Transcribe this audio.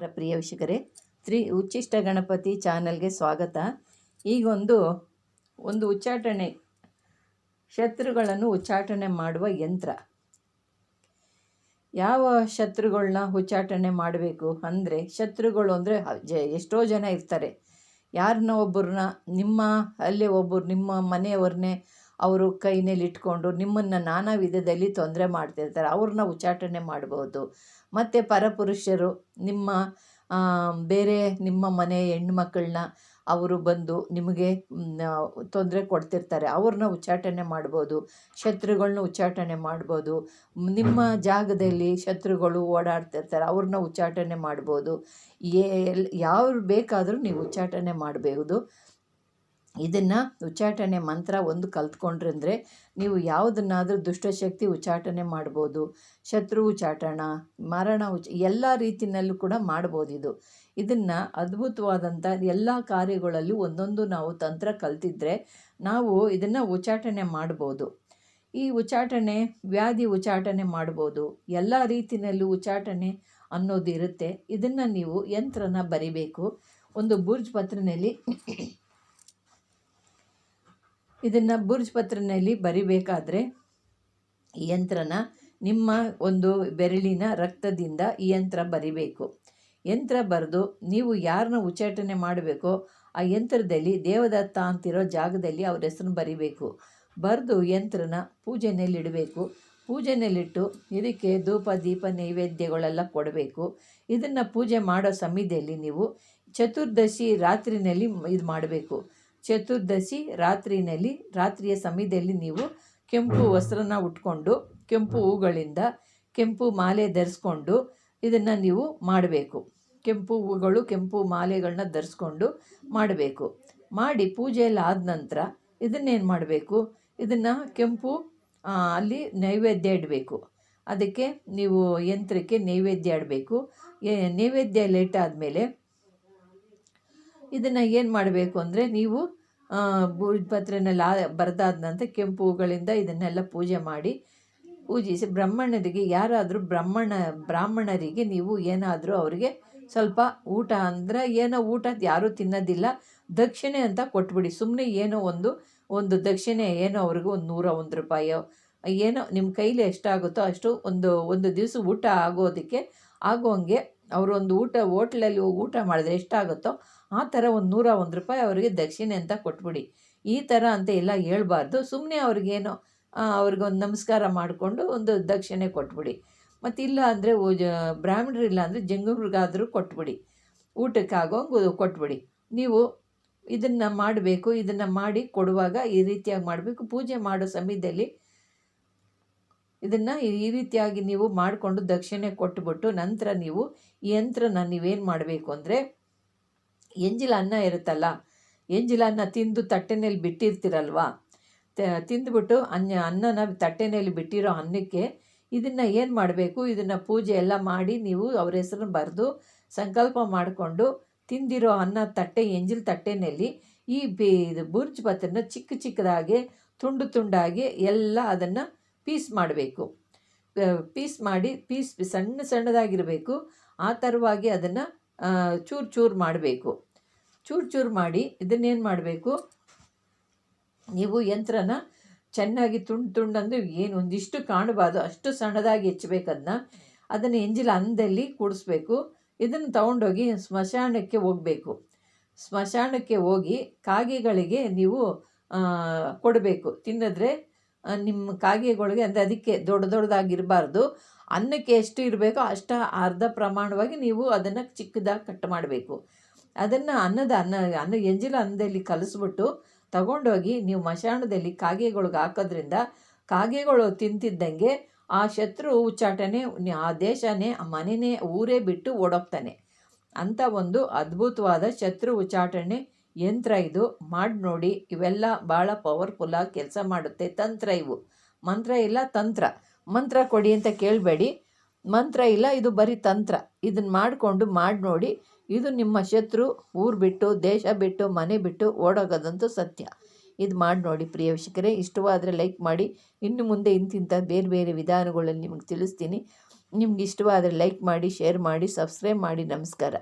ನಮಸ್ಕಾರ ಪ್ರಿಯ ವೀಕ್ಷಕರೇ. ಶ್ರೀ ಉಚ್ಚಿಷ್ಟ ಗಣಪತಿ ಚಾನಲ್ಗೆ ಸ್ವಾಗತ. ಈಗೊಂದು, ಒಂದು ಉಚ್ಚಾಟನೆ, ಶತ್ರುಗಳನ್ನು ಉಚ್ಚಾಟನೆ ಮಾಡುವ ಯಂತ್ರ. ಯಾವ ಶತ್ರುಗಳನ್ನ ಉಚ್ಚಾಟನೆ ಮಾಡಬೇಕು ಅಂದರೆ, ಶತ್ರುಗಳು ಅಂದರೆ ಎಷ್ಟೋ ಜನ ಇರ್ತಾರೆ. ಯಾರನ್ನ ಒಬ್ಬರನ್ನ, ನಿಮ್ಮ ಅಲ್ಲೇ ಒಬ್ಬರು, ನಿಮ್ಮ ಮನೆಯವ್ರನ್ನೇ ಅವರು ಕೈನಲ್ಲಿ ಇಟ್ಕೊಂಡು ನಿಮ್ಮನ್ನು ನಾನಾ ವಿಧದಲ್ಲಿ ತೊಂದರೆ ಮಾಡ್ತಿರ್ತಾರೆ. ಅವ್ರನ್ನ ಉಚ್ಚಾಟನೆ ಮಾಡ್ಬೋದು. ಮತ್ತು ಪರಪುರುಷರು, ನಿಮ್ಮ ಬೇರೆ ನಿಮ್ಮ ಮನೆ ಹೆಣ್ಮಕ್ಳನ್ನ ಅವರು ಬಂದು ನಿಮಗೆ ತೊಂದರೆ ಕೊಡ್ತಿರ್ತಾರೆ. ಅವ್ರನ್ನ ಉಚ್ಚಾಟನೆ ಮಾಡ್ಬೋದು ಶತ್ರುಗಳನ್ನ ಉಚ್ಚಾಟನೆ ಮಾಡ್ಬೋದು, ನಿಮ್ಮ ಜಾಗದಲ್ಲಿ ಶತ್ರುಗಳು ಓಡಾಡ್ತಿರ್ತಾರೆ, ಅವ್ರನ್ನ ಉಚ್ಚಾಟನೆ ಮಾಡ್ಬೋದು. ಎಲ್ ಯಾರು ಬೇಕಾದರೂ ನೀವು ಉಚ್ಚಾಟನೆ ಮಾಡಬಹುದು ಇದನ್ನು ಉಚ್ಚಾಟನೆ ಮಂತ್ರ ಒಂದು ಕಲ್ತ್ಕೊಂಡ್ರಂದರೆ ನೀವು ಯಾವುದನ್ನಾದರೂ ದುಷ್ಟಶಕ್ತಿ ಉಚ್ಚಾಟನೆ ಮಾಡ್ಬೋದು. ಶತ್ರು ಉಚ್ಚಾಟನ, ಮರಣ ಉಚ್, ಎಲ್ಲ ರೀತಿಯಲ್ಲೂ ಕೂಡ ಮಾಡ್ಬೋದು ಇದು. ಇದನ್ನು ಅದ್ಭುತವಾದಂಥ ಎಲ್ಲ ಕಾರ್ಯಗಳಲ್ಲಿ ಒಂದೊಂದು ನಾವು ತಂತ್ರ ಕಲ್ತಿದ್ರೆ ನಾವು ಇದನ್ನು ಉಚ್ಚಾಟನೆ ಮಾಡ್ಬೋದು. ಈ ಉಚ್ಚಾಟನೆ, ವ್ಯಾಧಿ ಉಚ್ಚಾಟನೆ ಮಾಡ್ಬೋದು. ಎಲ್ಲ ರೀತಿಯಲ್ಲೂ ಉಚ್ಚಾಟನೆ ಅನ್ನೋದು ಇರುತ್ತೆ ಇದನ್ನು ನೀವು ಯಂತ್ರನ ಬರಿಬೇಕು. ಒಂದು ಬುರ್ಜ್ ಪತ್ರಿನಲ್ಲಿ ಇದನ್ನು ಬುರ್ಜ್ ಪತ್ರನಲ್ಲಿ ಬರಿಬೇಕಾದ್ರೆ ಈ ಯಂತ್ರನ ನಿಮ್ಮ ಒಂದು ಬೆರಳಿನ ರಕ್ತದಿಂದ ಈ ಯಂತ್ರ ಬರಿಬೇಕು. ಯಂತ್ರ ಬರೆದು ನೀವು ಯಾರನ್ನ ಉಚ್ಚಾಟನೆ ಮಾಡಬೇಕೋ ಆ ಯಂತ್ರದಲ್ಲಿ ದೇವದತ್ತ ಅಂತಿರೋ ಜಾಗದಲ್ಲಿ ಅವ್ರ ಹೆಸರನ್ನು ಬರಿಬೇಕು. ಬರೆದು ಯಂತ್ರನ ಪೂಜೆಯಲ್ಲಿಡಬೇಕು ಪೂಜೆಯಲ್ಲಿಟ್ಟು ಇದಕ್ಕೆ ಧೂಪ, ದೀಪ, ನೈವೇದ್ಯಗಳೆಲ್ಲ ಕೊಡಬೇಕು. ಇದನ್ನು ಪೂಜೆ ಮಾಡೋ ಸಮಯದಲ್ಲಿ ನೀವು ಚತುರ್ದಶಿ ರಾತ್ರಿನಲ್ಲಿ ಇದು ಮಾಡಬೇಕು. ಚತುರ್ದಶಿ ರಾತ್ರಿಯಲ್ಲಿ ರಾತ್ರಿಯ ಸಮಯದಲ್ಲಿ ನೀವು ಕೆಂಪು ವಸ್ತ್ರನ ಉಟ್ಕೊಂಡು ಕೆಂಪು ಹೂಗಳಿಂದ ಕೆಂಪು ಮಾಲೆ ಧರಿಸ್ಕೊಂಡು ಇದನ್ನು ನೀವು ಮಾಡಬೇಕು. ಕೆಂಪು ಹೂಗಳು ಕೆಂಪು ಮಾಲೆಗಳನ್ನ ಧರಿಸ್ಕೊಂಡು ಮಾಡಬೇಕು. ಮಾಡಿ ಪೂಜೆ ಎಲ್ಲ ಆದ ನಂತರ ಇದನ್ನೇನು ಮಾಡಬೇಕು? ಇದನ್ನು ಕೆಂಪು ಅಲ್ಲಿ ನೈವೇದ್ಯ ಇಡಬೇಕು. ಅದಕ್ಕೆ ನೀವು ಯಂತ್ರಕ್ಕೆ ನೈವೇದ್ಯ ಇಡಬೇಕು. ನೈವೇದ್ಯ ಲೇಟ್ ಆದಮೇಲೆ ಇದನ್ನು ಏನು ಮಾಡಬೇಕು ಅಂದರೆ ನೀವು ಪತ್ರೆನೆಲ್ಲ ಬರೆದಾದ ನಂತರ ಕೆಂಪು ಹೂಗಳಿಂದ ಇದನ್ನೆಲ್ಲ ಪೂಜೆ ಮಾಡಿ, ಪೂಜಿಸಿ ಬ್ರಾಹ್ಮಣರಿಗೆ ಯಾರಾದರೂ ಬ್ರಾಹ್ಮಣ, ಬ್ರಾಹ್ಮಣರಿಗೆ ನೀವು ಏನಾದರೂ ಅವರಿಗೆ ಸ್ವಲ್ಪ ಊಟ ಅಂದರೆ ಏನೋ ಊಟ ಯಾರೂ ತಿನ್ನೋದಿಲ್ಲ, ದಕ್ಷಿಣೆ ಅಂತ ಕೊಟ್ಬಿಡಿ. ಸುಮ್ಮನೆ ಏನೋ ಒಂದು ಒಂದು ದಕ್ಷಿಣೆ ಏನೋ ಅವ್ರಿಗೂ ಒಂದು ನೂರ ಒಂದು ರೂಪಾಯೋ, ಏನೋ ನಿಮ್ಮ ಕೈಲಿ ಎಷ್ಟಾಗುತ್ತೋ ಅಷ್ಟು ಒಂದು ಒಂದು ದಿವಸ ಊಟ ಆಗೋದಕ್ಕೆ ಆಗೋಂಗೆ ಅವರೊಂದು ಊಟ, ಹೋಟ್ಲಲ್ಲಿ ಹೋಗಿ ಊಟ ಮಾಡಿದ್ರೆ ಎಷ್ಟಾಗುತ್ತೋ ಆ ಥರ ಒಂದು ನೂರ ಒಂದು ರೂಪಾಯಿ ಅವರಿಗೆ ದಕ್ಷಿಣೆ ಅಂತ ಕೊಟ್ಬಿಡಿ. ಈ ಥರ ಅಂತ ಎಲ್ಲ ಹೇಳ್ಬಾರ್ದು. ಸುಮ್ಮನೆ ಅವ್ರಿಗೇನೋ ಅವ್ರಿಗೊಂದು ನಮಸ್ಕಾರ ಮಾಡಿಕೊಂಡು ಒಂದು ದಕ್ಷಿಣೆ ಕೊಟ್ಬಿಡಿ. ಮತ್ತು ಇಲ್ಲ ಅಂದರೆ ಬ್ರಾಹ್ಮಣರಿಲ್ಲ ಅಂದರೆ ಜಂಗಮ್ರಿಗಾದರೂ ಕೊಟ್ಬಿಡಿ. ಊಟಕ್ಕಾಗೋಂಗೆ ಕೊಟ್ಬಿಡಿ. ನೀವು ಇದನ್ನು ಮಾಡಬೇಕು, ಇದನ್ನು ಮಾಡಿ ಕೊಡುವಾಗ ಈ ರೀತಿಯಾಗಿ ಮಾಡಬೇಕು. ಪೂಜೆ ಮಾಡೋ ಸಮಯದಲ್ಲಿ ಇದನ್ನು ಈ ರೀತಿಯಾಗಿ ನೀವು ಮಾಡಿಕೊಂಡು ದಕ್ಷಿಣೆ ಕೊಟ್ಟುಬಿಟ್ಟು ನಂತರ ನೀವು ಈ ಯಂತ್ರನ ನೀವೇನು ಮಾಡಬೇಕು ಅಂದರೆ ಎಂಜಿಲ ಅನ್ನ ಇರುತ್ತಲ್ಲ, ಎಂಜಿಲ ಅನ್ನ ತಿಂದು ತಟ್ಟೆನಲ್ಲಿ ಬಿಟ್ಟಿರ್ತೀರಲ್ವಾ? ತಿಂದುಬಿಟ್ಟು ಅನ್ನ, ಅನ್ನನ ತಟ್ಟೆನಲ್ಲಿ ಬಿಟ್ಟಿರೋ ಅನ್ನಕ್ಕೆ ಇದನ್ನು ಏನು ಮಾಡಬೇಕು? ಇದನ್ನು ಪೂಜೆ ಎಲ್ಲ ಮಾಡಿ ನೀವು ಅವ್ರ ಹೆಸರನ್ನು ಬರೆದು ಸಂಕಲ್ಪ ಮಾಡಿಕೊಂಡು ತಿಂದಿರೋ ಅನ್ನ ತಟ್ಟೆ, ಎಂಜಿಲ್ ತಟ್ಟೆನಲ್ಲಿ ಈ ಬಿ, ಇದು ಬುರ್ಜ್ ಪತ್ರನ ಚಿಕ್ಕ ಚಿಕ್ಕದಾಗಿ, ತುಂಡು ತುಂಡಾಗಿ ಎಲ್ಲ ಅದನ್ನು ಪೀಸ್ ಮಾಡಬೇಕು. ಪೀಸ್ ಮಾಡಿ, ಪೀಸ್ ಸಣ್ಣ ಸಣ್ಣದಾಗಿರಬೇಕು. ಆ ಥರವಾಗಿ ಅದನ್ನು ಚೂರು ಚೂರು ಮಾಡಬೇಕು. ಚೂರು ಚೂರು ಮಾಡಿ ಇದನ್ನೇನು ಮಾಡಬೇಕು? ನೀವು ಯಂತ್ರನ ಚೆನ್ನಾಗಿ ತುಂಡು ತುಂಡು ಅಂದರೆ ಏನು ಒಂದಿಷ್ಟು ಕಾಣಬಾರ್ದು. ಅಷ್ಟು ಸಣ್ಣದಾಗಿ ಹೆಚ್ಚಬೇಕು ಅದನ್ನ ಅದನ್ನು ಎಂಜಿಲ ಅಂದಲ್ಲಿ ಕೂಡಿಸ್ಬೇಕು. ಇದನ್ನು ತಗೊಂಡೋಗಿ ಸ್ಮಶಾನಕ್ಕೆ ಹೋಗಬೇಕು. ಸ್ಮಶಾನಕ್ಕೆ ಹೋಗಿ ಕಾಗೆಗಳಿಗೆ ನೀವು ಕೊಡಬೇಕು. ತಿನ್ನಿದ್ರೆ ನಿಮ್ಮ ಕಾಗೆಗಳಿಗೆ ಅಂದರೆ ಅದಕ್ಕೆ ದೊಡ್ಡ ದೊಡ್ಡದಾಗಿರಬಾರ್ದು. ಅನ್ನಕ್ಕೆ ಎಷ್ಟು ಇರಬೇಕೋ ಅಷ್ಟು ಅರ್ಧ ಪ್ರಮಾಣವಾಗಿ ನೀವು ಅದನ್ನು ಚಿಕ್ಕದಾಗಿ ಕಟ್ ಮಾಡಬೇಕು. ಅದನ್ನು ಅನ್ನದ ಅನ್ನ ಅನ್ನ ಎಂಜಿಲ ಅನ್ನದಲ್ಲಿ ಕಲಿಸ್ಬಿಟ್ಟು ತಗೊಂಡೋಗಿ ನೀವು ಮಶಾಣದಲ್ಲಿ ಕಾಗೆಗಳಿಗೆ ಹಾಕೋದ್ರಿಂದ ಕಾಗೆಗಳು ತಿಂತಿದ್ದಂಗೆ ಆ ಶತ್ರು ಉಚ್ಚಾಟನೆ ಆ ದೇಶನೇ, ಆ ಮನೆಯೇ ಊರೇ ಬಿಟ್ಟು ಓಡೋಗ್ತಾನೆ. ಅಂಥ ಒಂದು ಅದ್ಭುತವಾದ ಶತ್ರು ಉಚ್ಚಾಟನೆ ಯಂತ್ರ ಇದು. ಮಾಡಿ ನೋಡಿ, ಇವೆಲ್ಲ ಭಾಳ ಪವರ್ಫುಲ್ಲಾಗಿ ಕೆಲಸ ಮಾಡುತ್ತೆ. ತಂತ್ರ ಇವು. ಮಂತ್ರ ಇಲ್ಲ, ತಂತ್ರ. ಮಂತ್ರ ಕೊಡಿ ಅಂತ ಕೇಳಬೇಡಿ. ಮಂತ್ರ ಇಲ್ಲ, ಇದು ಬರೀ ತಂತ್ರ. ಇದನ್ನು ಮಾಡಿಕೊಂಡು ಮಾಡಿ ನೋಡಿ, ಇದು ನಿಮ್ಮ ಶತ್ರು, ಊರು ಬಿಟ್ಟು, ದೇಶ ಬಿಟ್ಟು, ಮನೆ ಬಿಟ್ಟು ಓಡೋಗೋದಂತೂ ಸತ್ಯ. ಇದು ಮಾಡಿ ನೋಡಿ ಪ್ರಿಯ ವೀಕ್ಷಕರೇ. ಇಷ್ಟವಾದರೆ ಲೈಕ್ ಮಾಡಿ. ಇನ್ನು ಮುಂದೆ ಇಂತಿಂಥ ಬೇರೆ ಬೇರೆ ವಿಧಾನಗಳಲ್ಲಿ ನಿಮಗೆ ತಿಳಿಸ್ತೀನಿ. ನಿಮ್ಗೆ ಇಷ್ಟವಾದರೆ ಲೈಕ್ ಮಾಡಿ ಶೇರ್ ಮಾಡಿ ಸಬ್ಸ್ಕ್ರೈಬ್ ಮಾಡಿ. ನಮಸ್ಕಾರ.